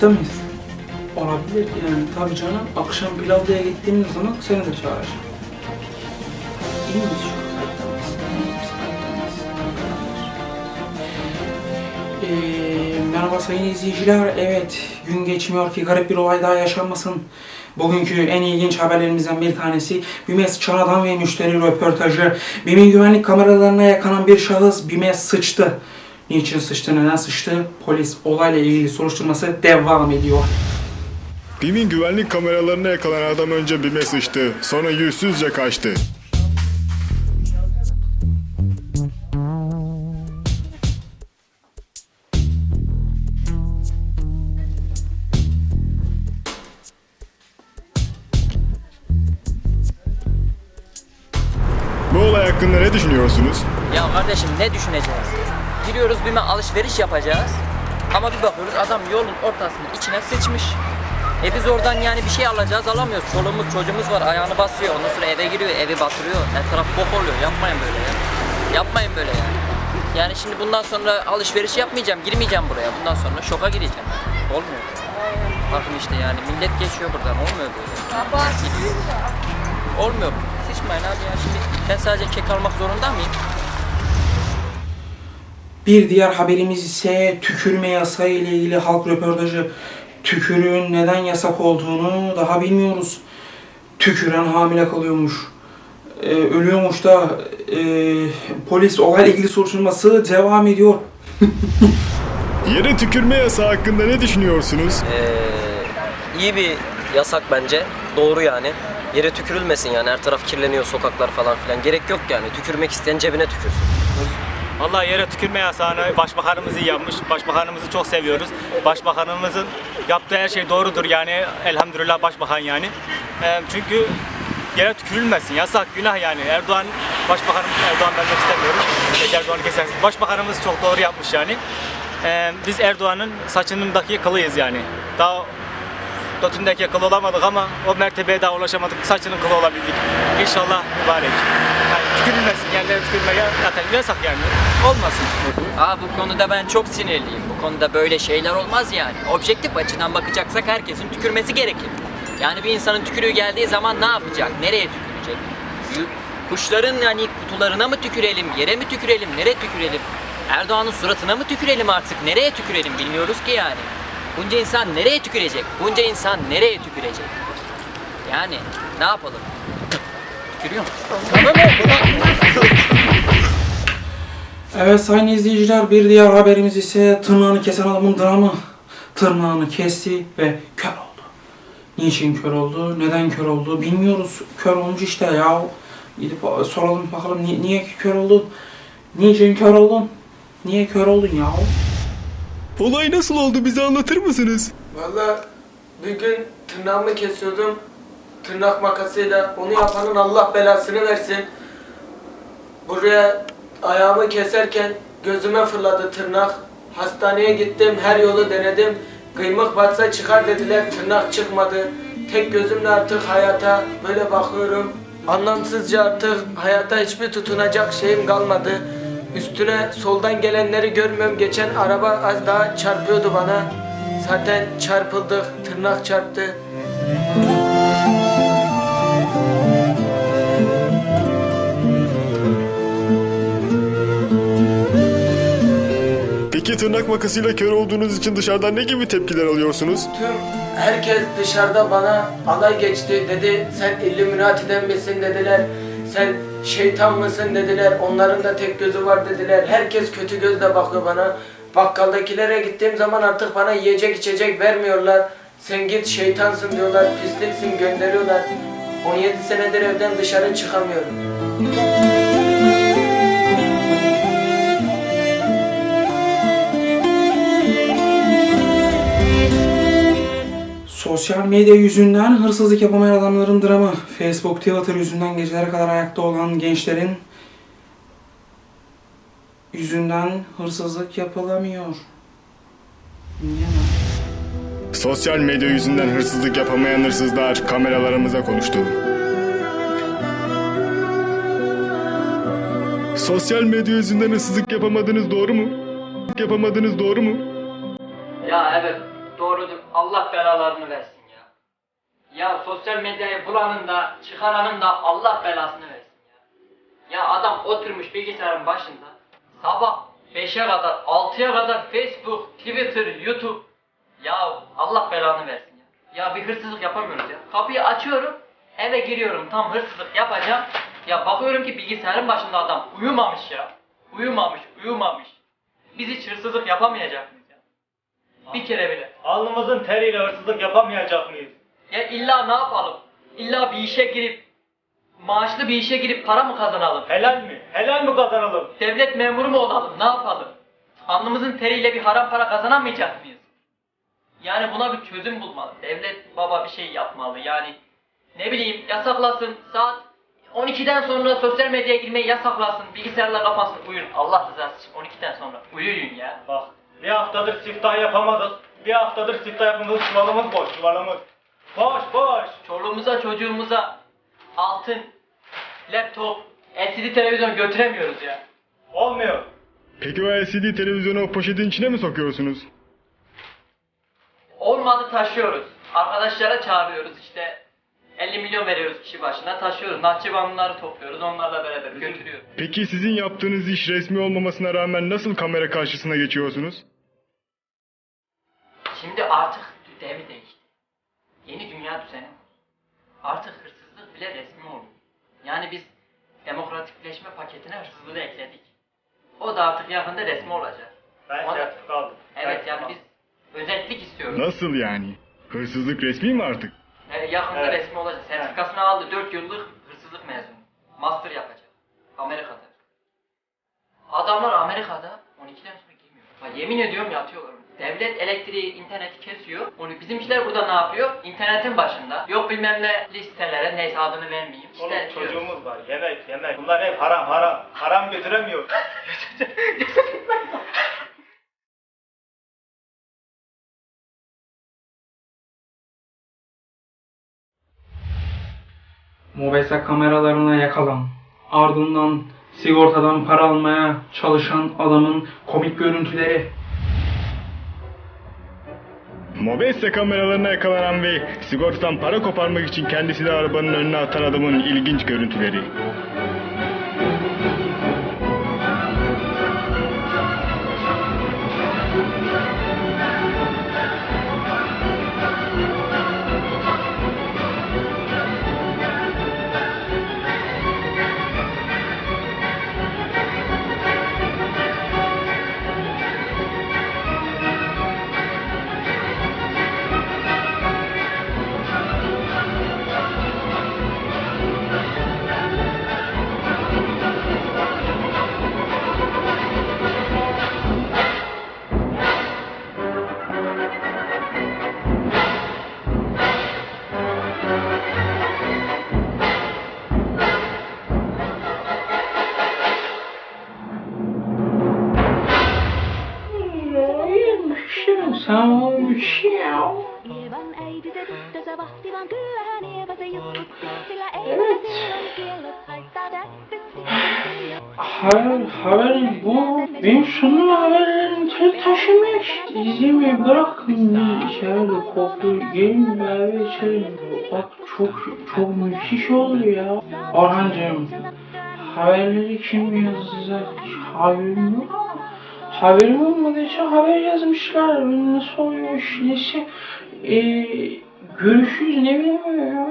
Kayıtta mıyız? Olabilir yani tabii canım. Akşam pilavlıya gittiğimiz zaman seni de çağıracağım. İyi miyiz şu? Ee, merhaba sayın izleyiciler. Evet, gün geçmiyor ki garip bir olay daha yaşanmasın. Bugünkü en ilginç haberlerimizden bir tanesi BİMES Çanadan ve müşteri röportajı. BİM'in güvenlik kameralarına yakalan bir şahıs BİM'e sıçtı. Niçin sıçtı, neden sıçtı? Polis olayla ilgili soruşturması devam ediyor. BİM'in güvenlik kameralarına yakalanan adam önce BİM'e sıçtı. Sonra yüzsüzce kaçtı. Ya kardeşim ne düşüneceğiz? Giriyoruz BİM'e alışveriş yapacağız. Ama bir bakıyoruz adam yolun ortasının içine sıçmış. E biz oradan yani bir şey alacağız alamıyoruz. Çoluğumuz çocuğumuz var ayağını basıyor. Ondan sonra eve giriyor evi batırıyor. Her taraf bok oluyor. Yapmayın böyle ya. Yapmayın böyle ya. Yani şimdi bundan sonra alışveriş yapmayacağım. Girmeyeceğim buraya. Bundan sonra şoka gireceğim. Olmuyor. Bakın işte yani millet geçiyor buradan. Olmuyor böyle. Olmuyor. Sıçmayın abi ya şimdi. Ben sadece kek almak zorunda mıyım? Bir diğer haberimiz ise tükürme yasağı ile ilgili halk röportajı. Tükürüğün neden yasak olduğunu daha bilmiyoruz. Tüküren hamile kalıyormuş. Ee, ölüyormuş da e, polis olayla ilgili soruşturması devam ediyor. Yere tükürme yasağı hakkında ne düşünüyorsunuz? Ee, iyi bir yasak bence. Doğru yani. Yere tükürülmesin yani. Her taraf kirleniyor, sokaklar falan filan. Gerek yok yani. Tükürmek isteyen cebine tükürsün. Vallahi yere tükürme yasağını başbakanımız iyi yapmış. Başbakanımızı çok seviyoruz. Başbakanımızın yaptığı her şey doğrudur yani elhamdülillah başbakan yani. Ee, çünkü yere tükürülmesin. Yasak, günah yani. Erdoğan, başbakanımız Erdoğan ben demek istemiyorum. Erdoğan'ı kesersin. Başbakanımız çok doğru yapmış yani. Ee, biz Erdoğan'ın saçınındaki kılıyız yani. Daha Dötündeki kıl olamadık ama o mertebeye daha ulaşamadık. Saçının kılı olabildik. İnşallah mübarek. Yani tükürülmesin, yerlere tükürme ya- zaten yasak yani. Olmasın. Aa bu konuda ben çok sinirliyim. Bu konuda böyle şeyler olmaz yani. Objektif açıdan bakacaksak herkesin tükürmesi gerekir. Yani bir insanın tükürüğü geldiği zaman ne yapacak? Nereye tükürecek? Kuşların yani kutularına mı tükürelim, yere mi tükürelim, nereye tükürelim? Erdoğan'ın suratına mı tükürelim artık? Nereye tükürelim bilmiyoruz ki yani. Bunca insan nereye tükürecek? Bunca insan nereye tükürecek? Yani ne yapalım? Tükürüyor mu? Evet sayın izleyiciler bir diğer haberimiz ise tırnağını kesen adamın dramı. Tırnağını kesti ve kör oldu. Niçin kör oldu, neden kör oldu bilmiyoruz. Kör olmuş işte ya. Gidip soralım bakalım ni- niye kör oldun? Niçin kör oldun? Niye kör oldun ya? Olay nasıl oldu bize anlatır mısınız? Valla bir gün tırnağımı kesiyordum. Tırnak makasıyla. Onu yapanın Allah belasını versin. Buraya ayağımı keserken gözüme fırladı tırnak. Hastaneye gittim, her yolu denedim. Kıymık batsa çıkar dediler, tırnak çıkmadı. Tek gözümle artık hayata böyle bakıyorum. Anlamsızca artık hayata hiçbir tutunacak şeyim kalmadı. Üstüne soldan gelenleri görmüyorum. Geçen araba az daha çarpıyordu bana. Zaten çarpıldık, tırnak çarptı. Peki tırnak makasıyla kör olduğunuz için dışarıdan ne gibi tepkiler alıyorsunuz? Tüm herkes dışarıda bana alay geçti. Dedi sen Illuminati'den misin dediler. Sen şeytan mısın dediler. Onların da tek gözü var dediler. Herkes kötü gözle bakıyor bana. Bakkaldakilere gittiğim zaman artık bana yiyecek içecek vermiyorlar. Sen git şeytansın diyorlar, pisliksin gönderiyorlar. 17 senedir evden dışarı çıkamıyorum. Sosyal medya yüzünden hırsızlık yapamayan adamların dramı. Facebook, Twitter yüzünden gecelere kadar ayakta olan gençlerin yüzünden hırsızlık yapılamıyor. Niye? Sosyal medya yüzünden hırsızlık yapamayan hırsızlar kameralarımıza konuştu. Sosyal medya yüzünden hırsızlık yapamadınız doğru mu? Yapamadınız doğru mu? Ya evet Doğrudur. Allah belalarını versin ya. Ya sosyal medyayı bulanın da çıkaranın da Allah belasını versin ya. Ya adam oturmuş bilgisayarın başında sabah 5'e kadar 6'ya kadar Facebook, Twitter, YouTube ya Allah belanı versin ya. Ya bir hırsızlık yapamıyoruz ya. Kapıyı açıyorum eve giriyorum tam hırsızlık yapacağım. Ya bakıyorum ki bilgisayarın başında adam uyumamış ya. Uyumamış, uyumamış. Biz hiç hırsızlık yapamayacak? Bir kere bile. Alnımızın teriyle hırsızlık yapamayacak mıyız? Ya illa ne yapalım? İlla bir işe girip maaşlı bir işe girip para mı kazanalım? Helal mi? Helal mi kazanalım? Devlet memuru mu olalım? Ne yapalım? Alnımızın teriyle bir haram para kazanamayacak mıyız? Yani buna bir çözüm bulmalı. Devlet baba bir şey yapmalı. Yani ne bileyim yasaklasın saat 12'den sonra sosyal medyaya girmeyi yasaklasın. Bilgisayarlar kapansın. Uyuyun. Allah rızası için 12'den sonra. Uyuyun ya. Bak bir haftadır siftah yapamadık. Bir haftadır siftah yapamadık. Çuvalımız boş çuvalımız. Boş boş. Çoluğumuza çocuğumuza altın, laptop, LCD televizyon götüremiyoruz ya. Olmuyor. Peki o LCD televizyonu o poşetin içine mi sokuyorsunuz? Olmadı taşıyoruz. Arkadaşlara çağırıyoruz işte 50 milyon veriyoruz kişi başına taşıyoruz. Nahçıvanlıları topluyoruz onlarla beraber götürüyoruz. Peki sizin yaptığınız iş resmi olmamasına rağmen nasıl kamera karşısına geçiyorsunuz? Şimdi artık devri değişti. Yeni dünya düzeni. Artık hırsızlık bile resmi oluyor. Yani biz demokratikleşme paketine hırsızlığı da ekledik. O da artık yakında resmi olacak. Ben O da- sertifika aldım. Evet Sertifika yani biz özellik istiyoruz. Nasıl yani? Hırsızlık resmi mi artık? Yani yakında Evet. resmi olacak. Sertifikasını aldı. 4 yıllık hırsızlık mezunu. Master yapacak. Amerika'da. Adamlar Amerika'da 12'den sonra girmiyor. Bak yemin ediyorum yatıyorlar. Devlet elektriği, interneti kesiyor. Onu bizimkiler burada ne yapıyor? İnternetin başında. Yok bilmem ne listelere neyse adını vermeyeyim. Oğlum İşte diyor. çocuğumuz var. Yemek yemek. Bunlar hep haram haram. Haram götüremiyor. Mobese kameralarına yakalan. Ardından sigortadan para almaya çalışan adamın komik görüntüleri. Mobese kameralarına yakalanan ve sigortadan para koparmak için kendisini arabanın önüne atan adamın ilginç görüntüleri. Haittaa täppitti. Haber, haber bu. Benim sunum haberlerim tek taşımış. İzlemeyi bırakın. İçeride kokuyor. Gelin beraber içelim. Bak çok çok müthiş oldu ya. Orhancığım haberleri kim yazacak? Haberim yok haberim olmadığı için haber yazmışlar. Nasıl oluyor işlesi? Ee, görüşürüz ne bileyim ya.